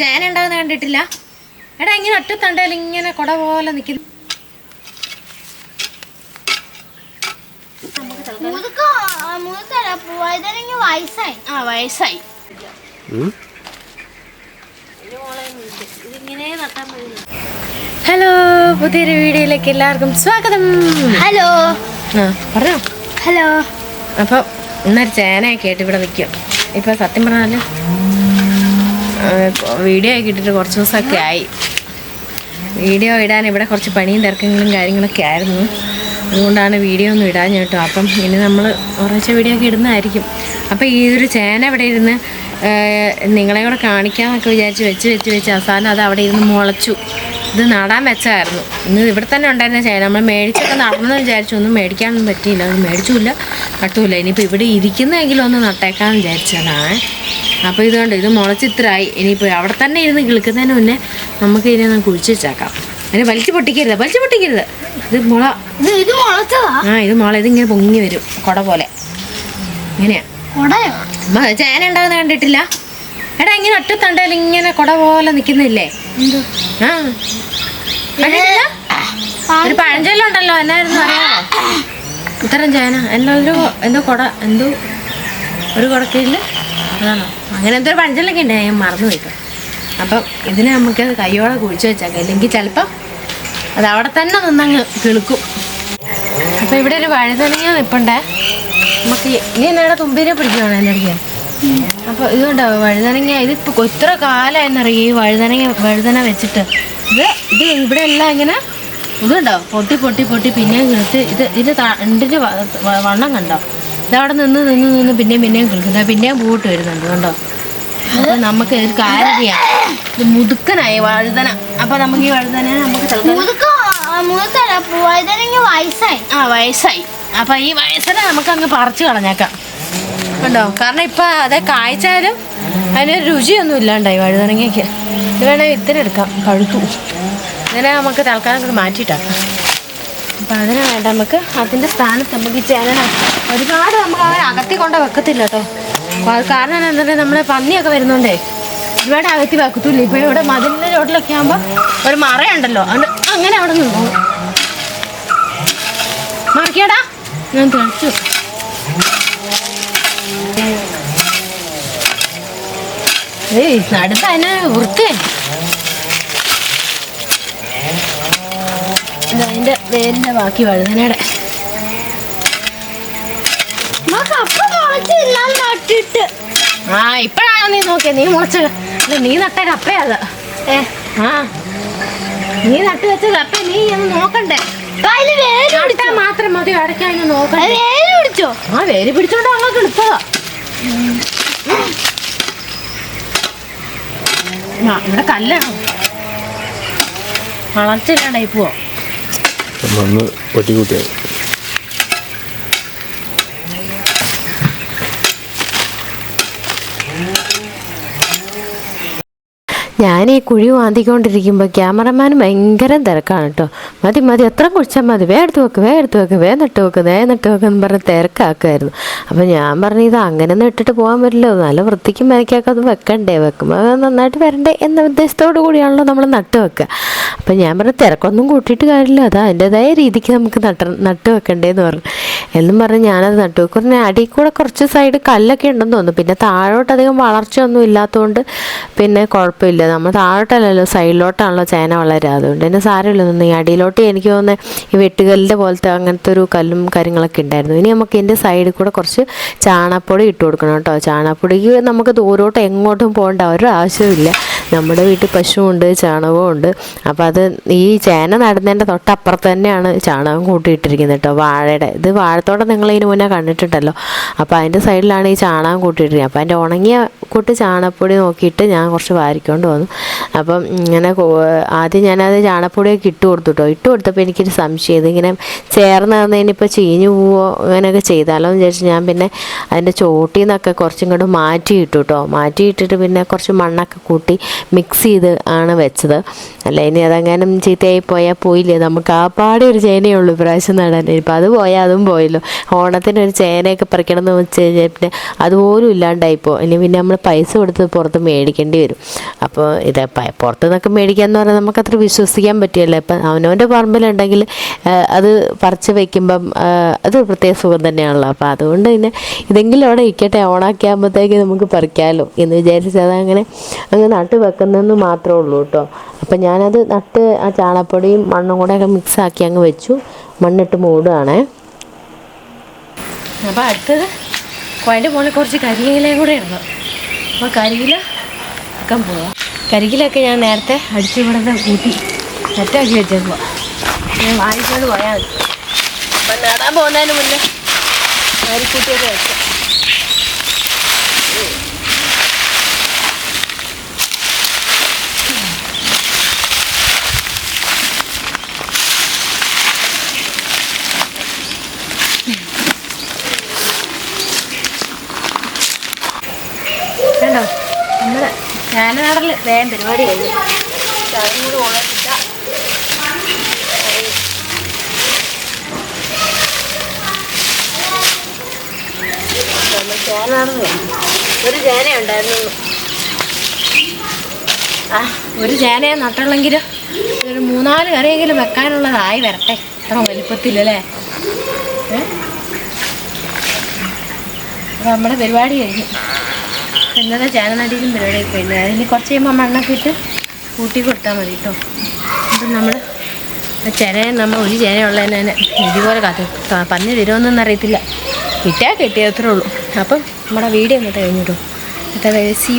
ചേന ഉണ്ടാവുന്ന കണ്ടിട്ടില്ല. എടാ ഇങ്ങനെ ഒറ്റ തണ്ടയിൽ ഇങ്ങനെ കുട പോലെ നിൽക്കുന്നു വയസ്സായി? ഹലോ പുതിയൊരു വീഡിയോയിലേക്ക് എല്ലാവർക്കും സ്വാഗതം. ഹലോ. ആ പറഞ്ഞോ. ഹലോ. അപ്പം ഇന്നൊരു ചേനയൊക്കെ ആയിട്ട് ഇവിടെ നിൽക്കും ഇപ്പം സത്യം പറഞ്ഞാൽ വീഡിയോ ഒക്കെ ഇട്ടിട്ട് കുറച്ച് ദിവസമൊക്കെ ആയി. വീഡിയോ ഇടാൻ ഇവിടെ കുറച്ച് പണിയും തിരക്കങ്ങളും കാര്യങ്ങളൊക്കെ ആയിരുന്നു. അതുകൊണ്ടാണ് വീഡിയോ ഒന്നും ഇടാൻ കേട്ടോ. അപ്പം ഇനി നമ്മൾ കുറച്ച് വീഡിയോ ഒക്കെ ഇടുന്നതായിരിക്കും. അപ്പം ഈ ഒരു ചേന ഇവിടെ ഇരുന്ന് നിങ്ങളെ കൂടെ കാണിക്കാമെന്നൊക്കെ വിചാരിച്ച് വെച്ച് വെച്ച് വെച്ച് അവസാനം അത് അവിടെ ഇരുന്ന് മുളച്ചു. ഇത് നടാൻ വെച്ചായിരുന്നു ഇന്ന് ഇവിടെ തന്നെ ഉണ്ടായിരുന്ന ചേന. നമ്മൾ മേടിച്ചൊക്കെ നടന്നെന്ന് വിചാരിച്ചു. ഒന്നും മേടിക്കാനൊന്നും പറ്റിയില്ല. അത് മേടിച്ചില്ല നട്ടുമില്ല ഇനിയിപ്പോൾ ഇവിടെ ഇരിക്കുന്നെങ്കിലും ഒന്ന് നട്ടേക്കാമെന്ന് വിചാരിച്ചതാണ്. അപ്പോൾ ഇതുകൊണ്ട് ഇത് മുളച്ചിത്രായി. ഇനിയിപ്പോൾ അവിടെ തന്നെ ഇരുന്ന് കിളിക്കുന്നതിന് മുന്നേ നമുക്ക് ഇതിനെ ഒന്ന് കുഴിച്ച് വെച്ചേക്കാം. അതിന് വലിച്ചു പൊട്ടിക്കരുത് വലിച്ചു പൊട്ടിക്കരുത്. ഇത് മുള ഇത് ഇത് മുളച്ചതാ? ആ ഇത് മുള ഇതിങ്ങനെ പൊങ്ങി വരും കുട പോലെ. ഇങ്ങനെയാ. ചേന ഉണ്ടാകുന്ന കണ്ടിട്ടില്ല? എടാ ഇങ്ങനെ ഒറ്റ തണ്ടയിൽ ഇങ്ങനെ കുട പോലെ നിൽക്കുന്നില്ലേ ആ. ഒരു പഴഞ്ചൊല്ലുണ്ടല്ലോ എന്നായിരുന്നു അറിയാമോ ഇത്തരം ചേന. എന്നൊരു എന്തോ കുട എന്തോ ഒരു കുടക്കീഴിൽ അതാണോ. അങ്ങനെ എന്തൊരു പഞ്ചലൊക്കെ ഉണ്ട് ഞാൻ മറന്നു പോയിട്ടോ അപ്പം ഇതിനെ നമുക്ക് കയ്യോടെ കുഴിച്ച് വെച്ചേക്കാം. ഇല്ലെങ്കിൽ ചിലപ്പം അത് അവിടെ തന്നെ നിന്നങ്ങ് കിളുക്കും. അപ്പം ഇവിടെ ഒരു വഴുതനങ്ങ നിൽപ്പണ്ടേ നമുക്ക് ഈ- നീ എന്നയുടെ തുമ്പിനെ പിടിക്കുവാണ് എന്റെ അടുത്ത്? അപ്പോൾ ഇതുണ്ടോ വഴുതനങ്ങ. ഇതിപ്പോൾ ഇത്ര കാലം എന്നറിയാം ഈ വഴുതനങ്ങ വഴുതന വെച്ചിട്ട്. ഇത് ഇത് ഇവിടെ എല്ലാം ഇങ്ങനെ ഇതുണ്ടോ പൊട്ടി പൊട്ടി പൊട്ടി പിന്നെയും കിളുത്ത്. ഇത് ഇത് രണ്ടിന്റെ വണ്ണം കണ്ടോ? ഇതവിടെ നിന്ന് നിന്ന് നിന്ന് പിന്നെയും പിന്നെയും കിളുക്കുന്നത് പിന്നെയും പൂട്ട് വരുന്നുണ്ട് കണ്ടോ? അപ്പൊ നമുക്ക് ഒരു കാര്യം ചെയ്യാം. ഇത് മുതുക്കനായി വഴുതന. അപ്പൊ നമുക്ക് ഈ വഴുതന നമുക്ക് വയസ്സായി. ആ വയസ്സായി. അപ്പൊ ഈ വയസ്സന നമുക്ക് അങ്ങ് പറിച്ചു കളഞ്ഞേക്കാം. കണ്ടോ? കാരണം ഇപ്പൊ അത് കായ്ച്ചാലും അതിനൊരു രുചിയൊന്നും ഇല്ലാണ്ടായി വഴുതനങ്ങയ്ക്ക്. ഇത് വേണമെങ്കിൽ ഇത്തിരി എടുക്കാം. പഴുത്തു. അങ്ങനെ നമുക്ക് തൽക്കാലം കൂടി മാറ്റിയിട്ടാക്കാം. അപ്പം അതിന് വേണ്ട നമുക്ക് അതിന്റെ സ്ഥാനത്ത് നമുക്ക് ചേന ഒരുപാട് നമ്മൾ അവരെ അകത്തി കൊണ്ട് വെക്കത്തില്ല കേട്ടോ കാരണം എന്താ നമ്മളെ പന്നിയൊക്കെ വരുന്നുണ്ടേ ഒരുപാട് അകത്തി വെക്കത്തില്ല ഇപ്പൊ ഇവിടെ മതിലിന്റെ ചോട്ടിലൊക്കെ ആകുമ്പോ ഒരു മറയുണ്ടല്ലോ. അങ്ങനെ അവിടെ നിന്നു മറക്കിയടാ ഞാൻ തെളിച്ചു. ഏയ് നടുത്ത അതിനെ വൃത്തി അതിന്റെ വേരിന്റെ ബാക്കി വഴുതനയുടെ നട്ടിട്ട് ആ ഇപ്പഴാണോ നീ നോക്കിയത് നീ മുളച്ച നീ നട്ട കപ്പയാത് ഏ ആ. നീ നട്ട് വെച്ച കപ്പ നീ ഒന്ന് നോക്കണ്ടേ? നട്ടാ മാത്രം മതി അടയ്ക്കാൻ നോക്കണ്ടേ. വേര് പിടിച്ചോ? ആ വേര് പിടിച്ചോണ്ട് അങ്ങോട്ട് ആ ഇവിടെ കല്ലാണ്. വളർച്ചയില്ലാണ്ടായി പോവാ. മണ്ണ് ഞാൻ ഈ കുഴി വാന്തിക്കൊണ്ടിരിക്കുമ്പോൾ ക്യാമറമാൻ ഭയങ്കര തിരക്കാണ് കേട്ടോ മതി മതി എത്ര കുഴിച്ചാൽ മതി. വേ എടുത്ത് വെക്ക് വേ എടുത്ത് വെക്ക് വേ നട്ട് വെക്ക് വേ നട്ട് വെക്ക് എന്ന് പറഞ്ഞ് തിരക്കാക്കുമായിരുന്നു അപ്പം ഞാൻ പറഞ്ഞു ഇത് അങ്ങനെ ഒന്നും ഇട്ടിട്ട് പോകാൻ പറ്റില്ല. നല്ല വൃത്തിക്ക് മനക്കൊക്കെ അത് വെക്കണ്ടേ വെക്കുമ്പോൾ നന്നായിട്ട് വരണ്ടേ എന്ന ഉദ്ദേശത്തോടു കൂടിയാണല്ലോ നമ്മൾ നട്ട് വെക്കുക അപ്പം ഞാൻ പറഞ്ഞു തിരക്കൊന്നും കൂട്ടിയിട്ട് കാര്യമില്ല. അത് അതിന്റെതായ രീതിക്ക് നമുക്ക് നട്ട് നട്ട് വെക്കണ്ടേന്ന് പറഞ്ഞു. എന്നും പറഞ്ഞ് ഞാനത് നട്ടു വെക്കും. അടിയിൽ കൂടെ കുറച്ച് സൈഡ് കല്ലൊക്കെ ഉണ്ടെന്ന് തോന്നുന്നു. പിന്നെ താഴോട്ട് അധികം വളർച്ചയൊന്നും ഇല്ലാത്തതുകൊണ്ട് പിന്നെ കുഴപ്പമില്ല. നമ്മൾ താഴോട്ടല്ലല്ലോ സൈഡിലോട്ടാണല്ലോ ചേന വളരുക. അതുകൊണ്ട് തന്നെ സാരമില്ല. തോന്നുന്നു ഈ അടിയിലോട്ട് എനിക്ക് തോന്നുന്നത് ഈ വെട്ടുകല്ലിന്റെ പോലത്തെ അങ്ങനത്തെ ഒരു കല്ലും കാര്യങ്ങളൊക്കെ ഉണ്ടായിരുന്നു ഇനി നമുക്ക് ഇതിന്റെ സൈഡിൽ കൂടെ കുറച്ച് ചാണപ്പൊടി ഇട്ട് കൊടുക്കണം കേട്ടോ. ചാണപ്പൊടിക്ക് നമുക്ക് ദൂരോട്ട് എങ്ങോട്ടും പോകേണ്ട ഒരു ആവശ്യമില്ല നമ്മുടെ വീട്ടിൽ പശുവുണ്ട് ഉണ്ട് അപ്പോൾ അത് ഈ ചേന നടുന്നതിന്റെ തൊട്ടപ്പുറത്ത് തന്നെയാണ് ചാണകം കൂട്ടിയിട്ടിരിക്കുന്നത് കേട്ടോ വാഴയുടെ. ഇത് വാഴത്തോടെ നിങ്ങൾ ഇതിന് മുന്നേ കണ്ടിട്ടുണ്ടല്ലോ. അപ്പോൾ അതിന്റെ സൈഡിലാണ് ഈ ചാണകം കൂട്ടിയിട്ടിരിക്കുന്നത്. അപ്പോൾ അതിന്റെ ഉണങ്ങിയ കൂട്ട് ചാണകപ്പൊടി നോക്കിയിട്ട് ഞാൻ കുറച്ച് വാരിക്കൊണ്ട് വന്നു. അപ്പം ഇങ്ങനെ ആദ്യം ഞാനത് ചാണകപ്പൊടിയൊക്കെ ഇട്ട് കൊടുത്തു കേട്ടോ. ഇട്ട് കൊടുത്തപ്പോൾ എനിക്കൊരു സംശയം ഇതിങ്ങനെ ചേർന്ന് തന്നതിനിപ്പോൾ ചീഞ്ഞു പോവോ അങ്ങനെയൊക്കെ ചെയ്താലോ എന്ന് വിചാരിച്ച് ഞാൻ പിന്നെ അതിന്റെ ചോട്ടിൽ നിന്നൊക്കെ കുറച്ചും കൂടെ മാറ്റി ഇട്ടു കേട്ടോ. മാറ്റി ഇട്ടിട്ട് പിന്നെ കുറച്ച് മണ്ണൊക്കെ കൂട്ടി മിക്സ് ചെയ്ത് ആണ് വെച്ചത്. അല്ല ഇനി അതെങ്ങാനും ചീത്തയായി പോയാൽ പോയില്ലേ? നമുക്ക് ആ പാടെ ഒരു ചേനയുള്ളൂ ഇപ്രാവശ്യം നടാൻ ഇപ്പം അത് പോയാൽ അതും പോയല്ലോ. ഓണത്തിന് ഒരു ചേനയൊക്കെ പറിക്കണം എന്ന് വെച്ച് കഴിഞ്ഞാൽ പിന്നെ അതുപോലും ഇല്ലാണ്ടായിപ്പോൾ ഇനി പിന്നെ നമ്മൾ പൈസ കൊടുത്ത് പുറത്ത് മേടിക്കേണ്ടി വരും. അപ്പോൾ ഇത് പുറത്തു നിന്നൊക്കെ മേടിക്കാന്ന് പറഞ്ഞാൽ നമുക്കത്ര വിശ്വസിക്കാൻ പറ്റില്ല ഇപ്പം അവനവന്റെ പറമ്പിലുണ്ടെങ്കിൽ അത് പറിച്ച് വയ്ക്കുമ്പം അത് പ്രത്യേക സുഖം തന്നെയാണല്ലോ. അപ്പോൾ അതുകൊണ്ട് പിന്നെ ഇതെങ്കിലും അവിടെ ഇരിക്കട്ടെ. ഓണാക്കി ആകുമ്പോഴത്തേക്ക് നമുക്ക് പറിക്കാമല്ലോ എന്ന് വിചാരിച്ച് അതങ്ങനെ അങ്ങ് നട്ട് വെക്കുന്നതെന്ന് മാത്രമേ ഉള്ളൂ കേട്ടോ. അപ്പം ഞാനത് നട്ട് ആ ചാണപ്പൊടിയും മണ്ണും കൂടെ ഒക്കെ മിക്സാക്കി അങ്ങ് വെച്ചു. മണ്ണിട്ട് മൂടുകയാണേ അപ്പോൾ അടുത്തത് അതിന്റെ മുകളിൽ കുറച്ച് കരിയിലയും കൂടെ ഇടണം അപ്പോൾ കരിയില വെക്കാൻ പോവാം. കരികിലൊക്കെ ഞാൻ നേരത്തെ അടിച്ചു ഇവിടുന്ന് കൂട്ടി സെറ്റാക്കി വെച്ചേക്കുക ഞാൻ വാങ്ങിക്കൊണ്ട് പോയാൽ മതി. അപ്പം നടാൻ പോകുന്നതിന് മുന്നേ കരിക്കൂട്ടിയൊക്കെ വെച്ചു. കണ്ടോ നമ്മുടെ ഞാനാടൽ വേഗം പരിപാടി കഴിഞ്ഞു. കൂടെ ഒരു ചേന ഉണ്ടായിരുന്നു ആ ഒരു ചേനയെ നട്ടുള്ളെങ്കിലും ഒരു മൂന്നാൽ കറിയെങ്കിലും വെക്കാനുള്ളതായി വരട്ടെ. അത്ര വലിപ്പത്തിലല്ലേ? നമ്മുടെ പരിപാടി കഴിഞ്ഞു. ഇന്നത്തെ ചേനനടിയിലും പരിപാടി പോയില്ലേ? അതിന് കുറച്ച് കഴിയുമ്പോൾ മണ്ണൊക്കെ ഇട്ട് കൂട്ടി കൊടുത്താൽ മതി കേട്ടോ അപ്പം നമ്മൾ ചേന നമ്മൾ ഒരു ചേനയുള്ള തന്നെ ഇതുപോലെ കാത്തു പന്നി തരുമെന്നൊന്നും അറിയത്തില്ല. കിട്ടിയാൽ കിട്ടിയത്രേ ഉള്ളൂ. അപ്പം നമ്മുടെ വീഡിയോ ഇന്നത്തെ കഴിഞ്ഞു കേട്ടോ ഇന്നത്തെ സി